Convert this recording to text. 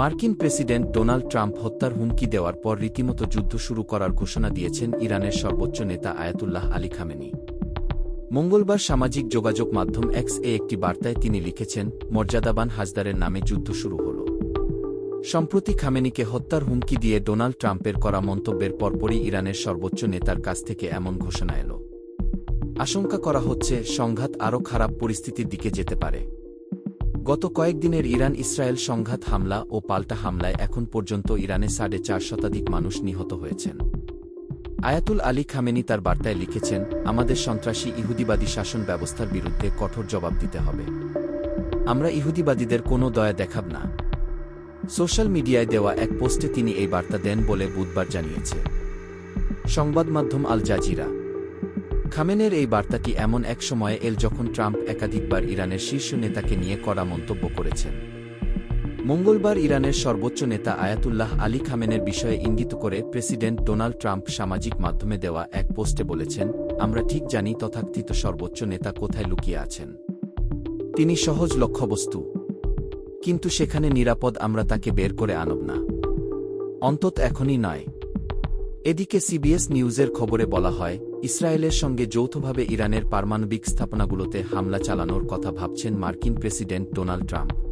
মার্কিন president Donald Trump হত্যার হুমকি দেওয়ার পর রীতিমতো যুদ্ধ শুরু করার ঘোষণা দিয়েছেন ইরানের সর্বোচ্চ নেতা আয়াতুল্লাহ আলী খামেনি। মঙ্গলবার সামাজিক যোগাযোগ মাধ্যম এক্স এ একটি বার্তায় তিনি লিখেছেন, মর্যাদাবান হাজদারের নামে যুদ্ধ শুরু হল। সম্প্রতি খামেনিকে হত্যার হুমকি দিয়ে ডোনাল্ড ট্রাম্পের করা মন্তব্যের পরপরই ইরানের সর্বোচ্চ নেতার কাছ থেকে এমন ঘোষণা এল। আশঙ্কা করা হচ্ছে, সংঘাত আরও খারাপ পরিস্থিতির দিকে যেতে পারে। গত কয়েকদিনের ইরান ইসরায়েল সংঘাত হামলা ও পাল্টা হামলায় এখন পর্যন্ত ইরানে সাড়ে চার শতাধিক মানুষ নিহত হয়েছেন। আয়াতুল আলী খামেনি তার বার্তায় লিখেছেন, আমাদের সন্ত্রাসী ইহুদিবাদী শাসন ব্যবস্থার বিরুদ্ধে কঠোর জবাব দিতে হবে। আমরা ইহুদিবাদীদের কোনো দয়া দেখাব না। সোশ্যাল মিডিয়ায় দেওয়া এক পোস্টে তিনি এই বার্তা দেন বলে বুধবার জানিয়েছে। সংবাদ মাধ্যম আল জাজিরা। খামেনের এই বার্তাটি এমন এক সময়ে এল যখন ট্রাম্প একাধিকবার ইরানের শীর্ষ নেতাকে নিয়ে কড়া মন্তব্য করেছেন? মঙ্গলবার ইরানের সর্বোচ্চ নেতা আয়াতুল্লাহ আলী খামেনের বিষয়ে ইঙ্গিত করে প্রেসিডেন্ট ডোনাল্ড ট্রাম্প সামাজিক মাধ্যমে দেওয়া এক পোস্টে বলেছেন, আমরা ঠিক জানি তথাকথিত সর্বোচ্চ নেতা কোথায় লুকিয়ে আছেন। তিনি সহজ লক্ষ্যবস্তু। কিন্তু সেখানে নিরাপদ আমরা তাকে বের করে আনব না। অন্তত এখনই নয়। এদিকে সিবিএস নিউজের খবরে বলা হয়, ইসরায়েলের সঙ্গে যৌথভাবে ইরানের পারমাণবিক স্থাপনাগুলোতে হামলা চালানোর কথা ভাবছেন মার্কিন প্রেসিডেন্ট ডোনাল্ড ট্রাম্প।